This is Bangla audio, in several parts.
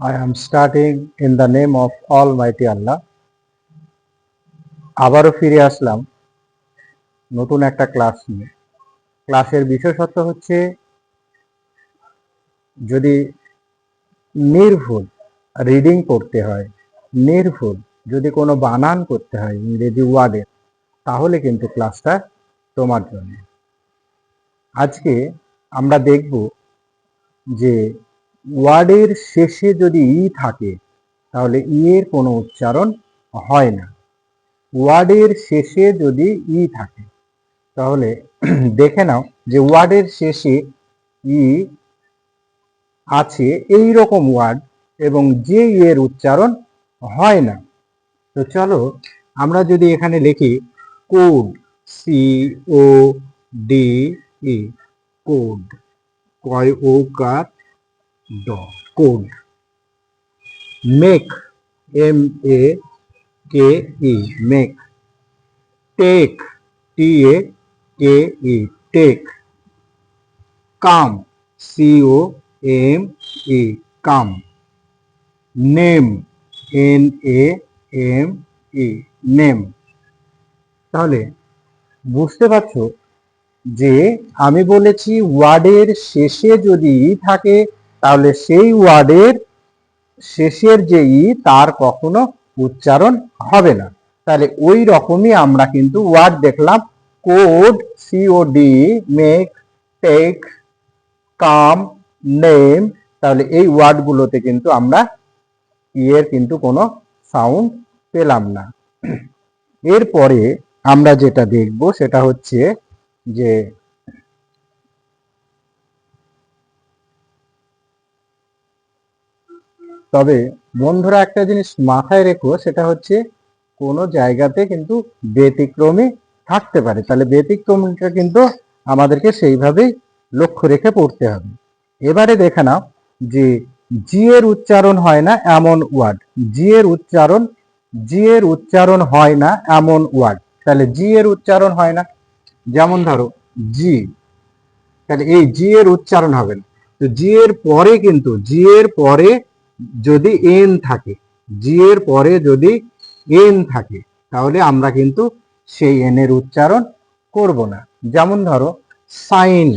I am starting in the name of Almighty Allah. আবারও ফিরে আসলাম। নতুন একটা ক্লাস নিয়ে। ক্লাসের বিশেষত্ব হচ্ছে, যদি নির্ভুল রিডিং করতে হয়, নির্ভুল যদি কোনো বানান করতে হয় ইংরেজি ওয়ার্ডের তাহলে কিন্তু ক্লাসটা তোমার জন্য। আজকে আমরা দেখব যে ওয়ার্ডের শেষে যদি ই থাকে, তাহলে ই এর কোনো উচ্চারণ হয় না। ওয়ার্ডের শেষে যদি ই থাকে, তাহলে দেখে নাও যে ওয়ার্ডের শেষে ই আছে এই রকম ওয়ার্ড এবং যে এর উচ্চারণ হয় না। তো চলো আমরা যদি এখানে লিখি, code, C O D E, code, কয় ও কার ড code make M A K E make take T A K E take come C O M E come name N A M E name তাহলে বুঝতে পারছ যে আমি বলেছি ওয়ার্ডের শেষে যদি থাকে তাহলে সেই ওয়ার্ডের শেষের যে ই, তার কখনো উচ্চারণ হবে না। তাহলে ওই রকমই আমরা কিন্তু ওয়ার্ড দেখলাম। Code COD make, take, come, name, তাহলে এই ওয়ার্ডগুলোতে কিন্তু আমরা ই এর কিন্তু কোনো সাউন্ড পেলাম না। এরপরে আমরা যেটা দেখব, সেটা হচ্ছে যে তবে বন্ধুরা, একটা জিনিস মাথায় রেখো, সেটা হচ্ছে কোনো জায়গাতে কিন্তু ব্যতিক্রমী থাকতে পারে। তাহলে ব্যতিক্রমটা কিন্তু আমাদেরকে সেইভাবেই লক্ষ্য রেখে পড়তে হবে। এবারে দেখে নাও যে জি এর উচ্চারণ হয় না এমন ওয়ার্ড। জি এর উচ্চারণ জি এর উচ্চারণ হয় না এমন ওয়ার্ড। তাহলে জি এর উচ্চারণ হয় না। যেমন ধরো জি তাহলে এই জি এর উচ্চারণ হবে না। তো জি এর পরে কিন্তু জি এর পরে যদি এন থাকে জি এর পরে যদি এন থাকে, তাহলে আমরা কিন্তু সেই এন এর উচ্চারণ করব না। যেমন ধরো sign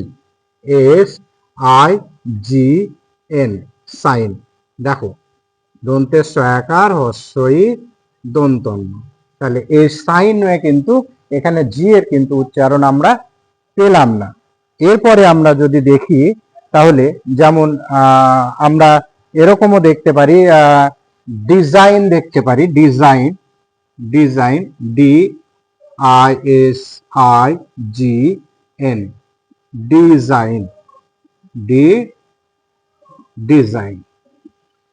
S I G N sign দেখো দন্তের সয়াকার হস্যই দন্তন্য তাহলে এই সাইন হয়ে কিন্তু, এখানে জি এর কিন্তু উচ্চারণ আমরা পেলাম না। এরপরে আমরা যদি দেখি, তাহলে যেমন আমরা এরকমও দেখতে পারি ডিজাইন দেখতে পারি design design D I S I G N design D design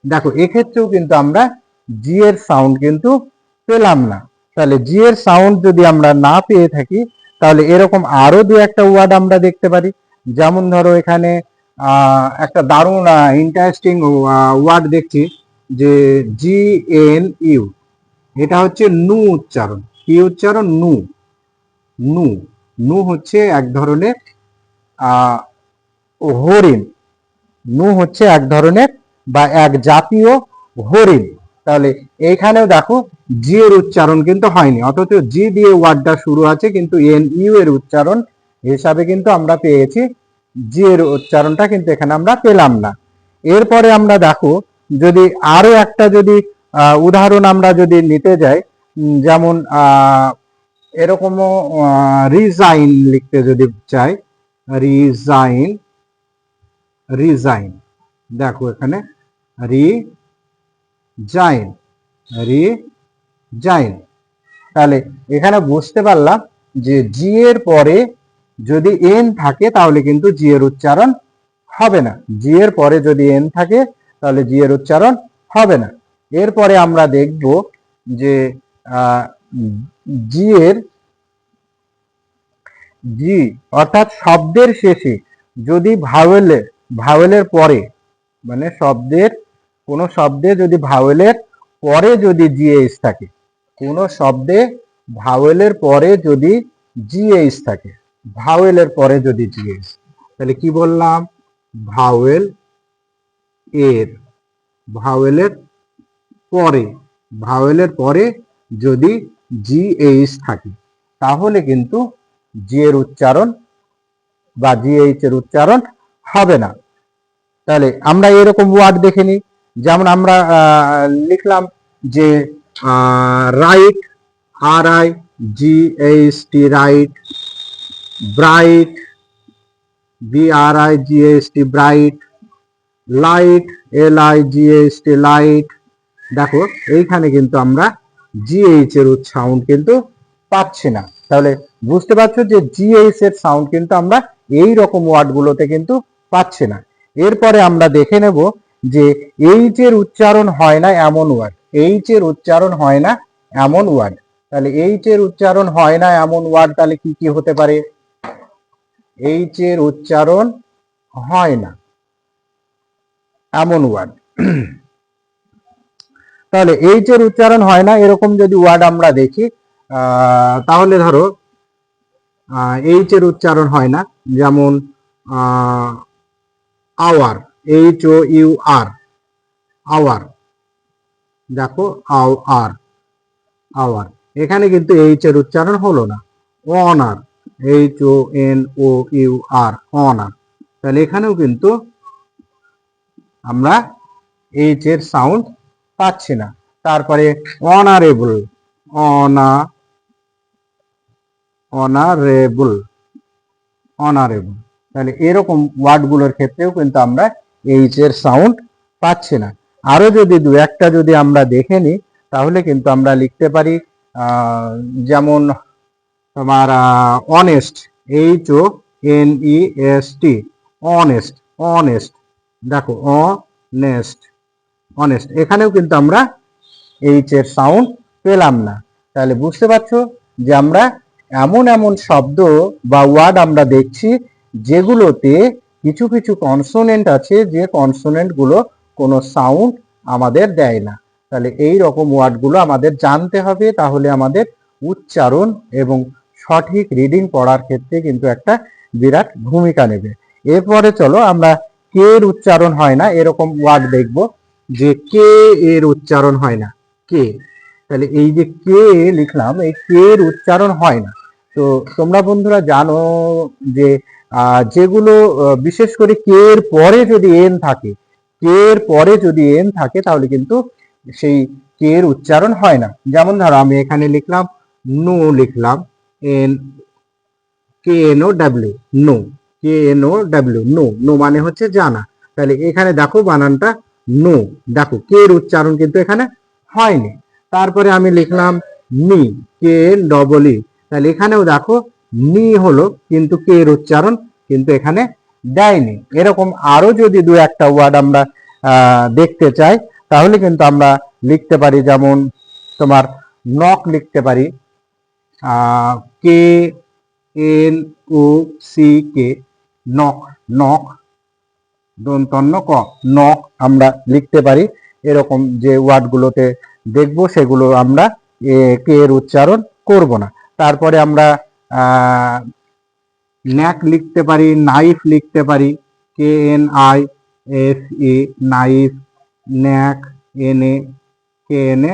দেখো, এক্ষেত্রেও কিন্তু আমরা জি এর সাউন্ড কিন্তু পেলাম না। তাহলে জি এর সাউন্ড যদি আমরা না পেয়ে থাকি, তাহলে এরকম আরও দু একটা ওয়ার্ড আমরা দেখতে পারি। যেমন ধরো এখানে একটা দারুণ ইন্টারেস্টিং ওয়ার্ড দেখছি যে জি এন ইউ এটা হচ্ছে নু উচ্চারণ। কি উচ্চারণ? নু। নু। নু হচ্ছে এক ধরনের হরিণ। নু হচ্ছে এক ধরনের বা এক জাতীয় হরিণ। তাহলে এইখানেও দেখো জি এর উচ্চারণ কিন্তু হয়নি, অথচ জি দিয়ে ওয়ার্ডটা শুরু আছে, কিন্তু এন ইউ এর উচ্চারণ হিসাবে কিন্তু আমরা পেয়েছি। জি উচ্চারণটা কিন্তু এখানে আমরা পেলাম না। এরপরে আমরা দেখো, যদি আরও একটা যদি উদাহরণ আমরা যদি নিতে যাই যেমন এরকমও রিজাইন লিখতে যদি চাই রিজাইন রিজাইন দেখো এখানে রি জাইন রি জাইন তাহলে এখানে বুঝতে পারলাম যে জি এর পরে যদি এন থাকে, তাহলে কিন্তু জি এর উচ্চারণ হবে না। জি এর পরে যদি এন থাকে, তাহলে জি এর উচ্চারণ হবে না। এরপরে আমরা দেখব যে জি এর জি অর্থাৎ শব্দের শেষে যদি ভাওয়েলের ভাওয়েলের পরে মানে শব্দের, কোনো শব্দে যদি ভাওয়েলের পরে যদি জিএইচ থাকে, কোনো শব্দে ভাওয়েলের পরে যদি জিএইচ থাকে ভাওয়েলের পরে যদি জিএইচ তাহলে কি বললাম? ভাওয়েল এর, ভাওয়েলের পরে ভাওয়েলের পরে যদি জি এইচ থাকে, তাহলে কিন্তু জি এর উচ্চারণ বা জি এইচ এর উচ্চারণ হবে না। তাহলে আমরা এরকম ওয়ার্ড দেখে নিই। যেমন আমরা লিখলাম যে right, R I, G H T, right bright B R I G H T bright light L I G H T light দেখো, এইখানে কিন্তু আমরা জিএইচ এর সাউন্ড কিন্তু পাচ্ছি না। তাহলে বুঝতে পারছ যে জিএইচ এর সাউন্ড কিন্তু আমরা এই রকম ওয়ার্ড গুলোতে কিন্তু পাচ্ছি না। এরপরে আমরা দেখে নেব যে এইচ এর উচ্চারণ হয় না এমন ওয়ার্ড এইচ এর উচ্চারণ হয় না এমন ওয়ার্ড তাহলে এইচ এর উচ্চারণ হয় না এমন ওয়ার্ড তাহলে কি কি হতে পারে? এইচ এর উচ্চারণ হয় না। এমন ওয়ার্ড তাহলে এইচ এর উচ্চারণ হয় না, এরকম যদি ওয়ার্ড আমরা দেখি তাহলে ধরো এইচ এর উচ্চারণ হয় না, যেমন hour H O U R hour দেখো আও আর আওয়ার এখানে কিন্তু এইচ এর উচ্চারণ হলো না honour H O N O U R honour তাহলে এখানেও কিন্তু আমরা এইচ এর সাউন্ড পাচ্ছি না। তারপরে অনারেবল অনা অনারেবল অনারেবল তাহলে এরকম ওয়ার্ডগুলোর ক্ষেত্রেও কিন্তু আমরা এইচ এর সাউন্ড পাচ্ছি না। আরও যদি দু একটা যদি আমরা দেখে নিই, তাহলে কিন্তু আমরা লিখতে পারি যেমন তোমার honest H O N E S T honest honest দেখো অনেস্ট অনেস্ট এখানেও কিন্তু আমরা এইচ এর সাউন্ড পেলাম না। তাহলে বুঝতে পারছ যে আমরা এমন এমন শব্দ বা ওয়ার্ড আমরা দেখছি যেগুলোতে কিছু কিছু কনসোনেন্ট আছে যে কনসোনেন্টগুলো কোনো সাউন্ড আমাদের দেয় না। তাহলে এই রকম ওয়ার্ডগুলো আমাদের জানতে হবে, তাহলে আমাদের উচ্চারণ এবং সঠিক রিডিং পড়ার ক্ষেত্রে কিন্তু একটা বিরাট ভূমিকা নেবে। এরপরে চলো আমরা কে এর উচ্চারণ হয় না, এরকম ওয়ার্ড দেখব যে কে এর উচ্চারণ হয় না। কে? তাহলে এই যে কে লিখলাম, এই কে এর উচ্চারণ হয় না। তো তোমরা বন্ধুরা জানো যে যেগুলো বিশেষ করে কে এর পরে যদি এন থাকে, কে এর পরে যদি এন থাকে, তাহলে কিন্তু সেই কে এর উচ্চারণ হয় না। যেমন ধরো আমি এখানে লিখলাম, নো লিখলাম। N K N O W know K N O W know know মানে হচ্ছে জানা তাহলে এখানে দেখো বানানটা নো দেখো কে এর উচ্চারণ কিন্তু এখানে হয়নি। তারপরে আমি লিখলাম নি কে এন ডবল ই তাহলে এখানেও দেখো নি হলো, কিন্তু কে এর উচ্চারণ কিন্তু এখানে দেয়নি। এরকম আরও যদি দু একটা ওয়ার্ড আমরা দেখতে চাই, তাহলে কিন্তু আমরা লিখতে পারি, যেমন তোমার নক লিখতে পারি K N O C K knock knock দন্তন্য ক নক আমরা লিখতে পারি। এরকম যে ওয়ার্ডগুলোতে দেখব সেগুলো আমরা এ, কে এর উচ্চারণ করব না। তারপরে আমরা ন্যাক লিখতে পারি নাইফ লিখতে পারি। K N I F E knife knack N A K N A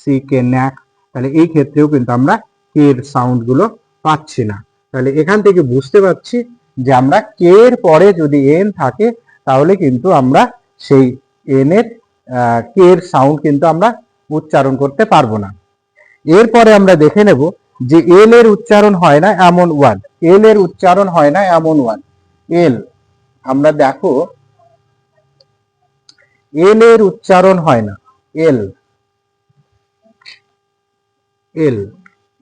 C K knack তাহলে এই ক্ষেত্রেও কিন্তু আমরা এর সাউন্ডগুলো পাচ্ছি না। তাহলে এখান থেকে বুঝতে পারছি যে আমরা কে এর পরে যদি এন থাকে, তাহলে কিন্তু আমরা সেই এন এর কে এর সাউন্ড কিন্তু আমরা উচ্চারণ করতে পারব না। এরপরে আমরা দেখে নেব যে এল এর উচ্চারণ হয় না এমন ওয়ার্ড এল এর উচ্চারণ হয় না এমন ওয়ার্ড এল আমরা দেখো এল এর উচ্চারণ হয় না। এল এল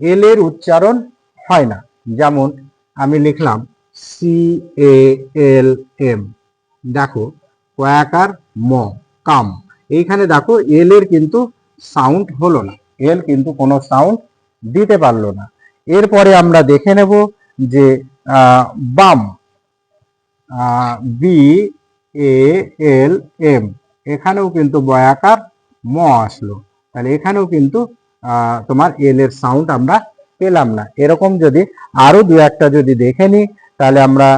এল এর উচ্চারণ হয় না। যেমন আমি লিখলাম সি এ এল এম দেখো কয়াকার ম, কাম। এইখানে দেখো এল এর কিন্তু সাউন্ড হলো না। এল কিন্তু কোনো সাউন্ড দিতে পারল না। এরপরে আমরা দেখে নেব যে বাম বি এ এল এম এখানেও কিন্তু বয়াকার ম আসলো। তাহলে এখানেও কিন্তু তোমার এল এর সাউন্ড আমরা পেলাম না। এরকম যদি আরও দু একটা যদি দেখে নিই, তাহলে আমরা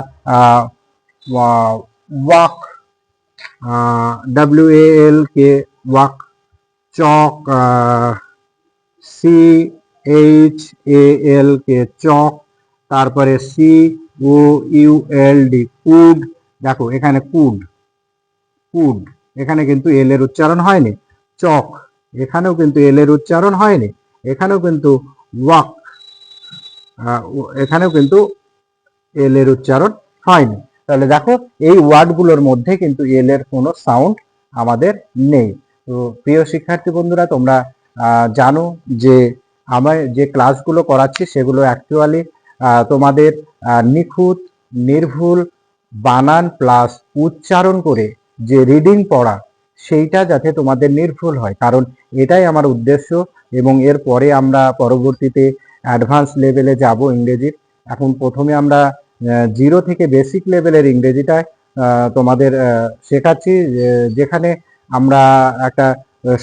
walk W L K walk, chalk C H A L K chalk, তারপরে C O U L D could. দেখো, এখানে কুড কুড। এখানে কিন্তু এল এর উচ্চারণ হয়নি। চক। এখানেও কিন্তু এল এর উচ্চারণ হয়নি, এখানেও কিন্তু ওয়াক এখানেও কিন্তু এল এর উচ্চারণ হয়নি। তাহলে দেখো, এই ওয়ার্ডগুলোর মধ্যে কিন্তু এল এর কোনো সাউন্ড আমাদের নেই। তো প্রিয় শিক্ষার্থী বন্ধুরা, তোমরা জানো যে আমার যে ক্লাসগুলো করাচ্ছি সেগুলো অ্যাকচুয়ালি তোমাদের নিখুঁত, নির্ভুল, বানান প্লাস উচ্চারণ করে যে রিডিং পড়া সেইটা যাতে তোমাদের নির্ভুল হয়। কারণ এটাই আমার উদ্দেশ্য এবং এর পরে আমরা পরবর্তীতে অ্যাডভান্স লেভেলে যাব ইংরেজির। এখন প্রথমে আমরা জিরো থেকে বেসিক লেভেলের ইংরেজিটা তোমাদের শেখাচ্ছি যেখানে আমরা একটা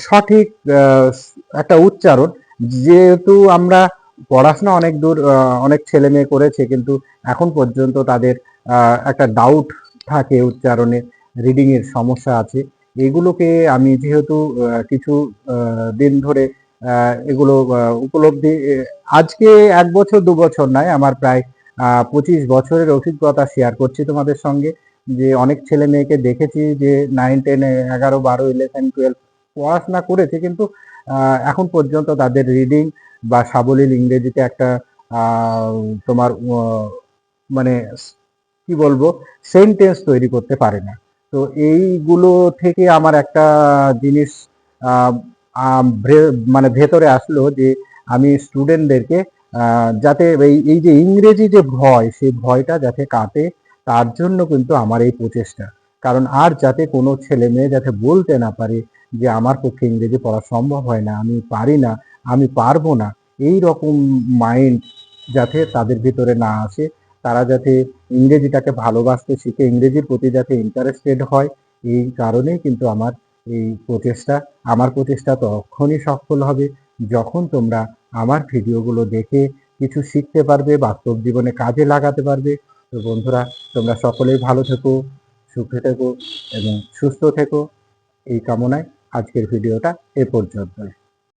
সঠিক একটা উচ্চারণ। যেহেতু আমরা পড়াশোনা অনেক দূর অনেক ছেলে মেয়ে করেছে, কিন্তু এখন পর্যন্ত তাদের একটা ডাউট থাকে উচ্চারণে রিডিংয়ের সমস্যা আছে। এগুলোকে আমি যেহেতু কিছু দিন ধরে এগুলো উপলব্ধি আজকে এক বছর, দু বছর নয়, আমার প্রায় পঁচিশ বছরের অভিজ্ঞতা শেয়ার করছি তোমাদের সঙ্গে। যে অনেক ছেলে মেয়েকে দেখেছি যে নাইন টেন এগারো, বারো ইলেভেন টুয়েলভ পড়াশোনা করেছে কিন্তু এখন পর্যন্ত তাদের রিডিং বা সাবলীল ইংরেজিতে একটা তোমার মানে কি বলব সেন্টেন্স তৈরি করতে পারে না। তো এইগুলো থেকে আমার একটা জিনিস মানে ভেতরে আসলো যে আমি স্টুডেন্টদেরকে যাতে এই এই যে ইংরেজি যে ভয়, সেই ভয়টা যাতে কাটে, তার জন্য কিন্তু আমার এই প্রচেষ্টা। কারণ আর যাতে কোনো ছেলে মেয়ে যাতে বলতে না পারে যে আমার পক্ষে ইংরেজি পড়া সম্ভব হয় না, আমি পারি না, আমি পারব না, এই রকম মাইন্ড যাতে তাদের ভিতরে না আসে তারা যাতে ইংরেজিটাকে ভালোবাসতে শিখে, ইংরেজির প্রতি যাতে ইন্টারেস্টেড হয়, এই কারণেই কিন্তু আমার এই প্রচেষ্টা। আমার প্রচেষ্টা তখনই সফল হবে। যখন তোমরা আমার ভিডিওগুলো দেখে কিছু শিখতে পারবে, বাস্তব জীবনে কাজে লাগাতে পারবে, তো বন্ধুরা, তোমরা সকলেই ভালো থেকো, সুখে থেকো এবং সুস্থ থেকো। এই কামনায় আজকের ভিডিওটা এ পর্যন্তই।